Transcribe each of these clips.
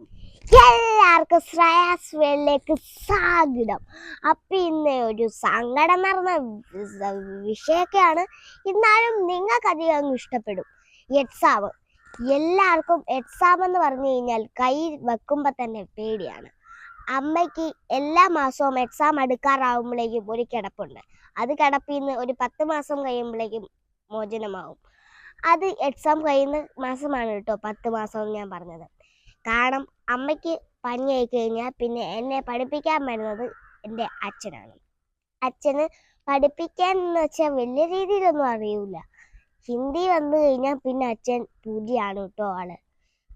എല്ലാവർക്കും ശ്രേയാസ് വേളിലേക്ക് സ്വാഗതം. അപ്പൊ ഇന്ന് ഒരു സങ്കടം വി- വിഷയൊക്കെയാണ്. എന്നാലും നിങ്ങൾക്ക് അധികം അങ്ങ് ഇഷ്ടപ്പെടും. എക്സാം എല്ലാവർക്കും എക്സാം എന്ന് പറഞ്ഞു കഴിഞ്ഞാൽ കൈ വെക്കുമ്പോൾ തന്നെ പേടിയാണ്. അമ്മയ്ക്ക് എല്ലാ മാസവും എക്സാം അടുക്കാറാവുമ്പോഴേക്കും ഒരു കിടപ്പുണ്ട്. അത് കിടപ്പിൽ നിന്ന് ഒരു പത്ത് മാസം കഴിയുമ്പോഴേക്കും മോചനമാവും. അത് എക്സാം കഴിയുന്ന മാസമാണ് കേട്ടോ പത്ത് മാസം ഞാൻ പറഞ്ഞത്. കാരണം അമ്മയ്ക്ക് പനിയായി കഴിഞ്ഞാൽ പിന്നെ എന്നെ പഠിപ്പിക്കാൻ വരുന്നത് എന്റെ അച്ഛനാണ്. അച്ഛന് പഠിപ്പിക്കാൻ എന്ന് വെച്ചാൽ വലിയ രീതിയിലൊന്നും അറിയില്ല ഹിന്ദി വന്നു കഴിഞ്ഞാൽ പിന്നെ അച്ഛൻ പുതിയാണ് കേട്ടോ ആൾ.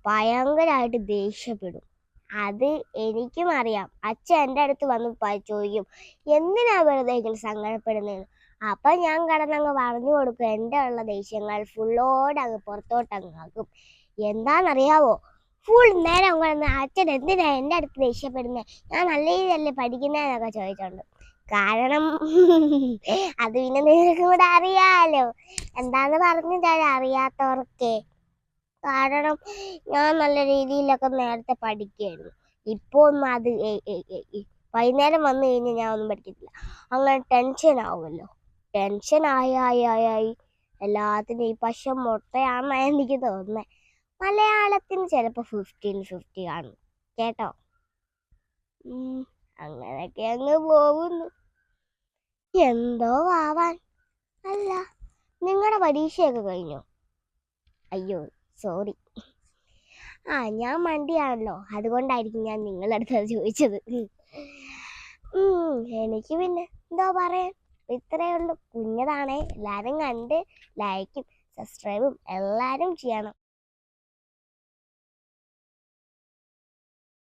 ഭയങ്കരമായിട്ട് ദേഷ്യപ്പെടും. അത് എനിക്കും അറിയാം. അച്ഛൻ എന്റെ അടുത്ത് വന്ന് ചോദിക്കും എന്തിനാ വെറുതെ ഇങ്ങനെ സങ്കടപ്പെടുന്നത് അപ്പൊ ഞാൻ കടന്നങ്ങ് പറഞ്ഞു കൊടുക്കും എന്റെ ഉള്ള ദേഷ്യങ്ങൾ ഫുള്ളോടങ്ങ് പുറത്തോട്ടങ്ങ് ആക്കും. എന്താണെന്നറിയാവോ? ഫുൾ നേരം കിടന്ന് അച്ഛൻ എന്തിനാ എന്റെ അടുത്ത് ദേഷ്യപ്പെടുന്നത് ഞാൻ നല്ല രീതിയിലല്ലേ പഠിക്കുന്നതെന്നൊക്കെ ചോദിച്ചോണ്ട്. കാരണം അത് പിന്നെ നിങ്ങൾക്ക് കൂടെ അറിയാലോ. എന്താന്ന് പറഞ്ഞു തരാം അറിയാത്തവർക്ക്. കാരണം ഞാൻ നല്ല രീതിയിലൊക്കെ നേരത്തെ പഠിക്കുമായിരുന്നു ഇപ്പോൾ ഒന്നും അത് വൈകുന്നേരം വന്നു കഴിഞ്ഞാൽ ഞാൻ ഒന്നും പഠിക്കത്തില്ല. അങ്ങനെ ടെൻഷൻ ആവുമല്ലോ. ടെൻഷൻ ആയി ആയി ആയി ആയി. എല്ലാത്തിനും ഈ പശ മുട്ടയാണെന്നാണ് എനിക്ക് തോന്നുന്നത് മലയാളത്തിന് ചിലപ്പോൾ ഫിഫ്റ്റീൻ ഫിഫ്റ്റി കാണും. കേട്ടോ? അങ്ങനെയൊക്കെ അങ്ങ് പോകുന്നു. എന്തോ ആവാൻ. അല്ല നിങ്ങളുടെ പരീക്ഷയൊക്കെ കഴിഞ്ഞോ? അയ്യോ സോറി ആ ഞാൻ മണ്ടിയാണല്ലോ. അതുകൊണ്ടായിരിക്കും ഞാൻ നിങ്ങളുടെ അടുത്ത് ചോദിച്ചത്. എനിക്ക് പിന്നെ എന്തോ പറയാൻ. ഇത്രയേ ഉള്ളൂ. കുഞ്ഞതാണേ. എല്ലാവരും കണ്ട് ലൈക്കും സബ്സ്ക്രൈബും എല്ലാവരും ചെയ്യണം.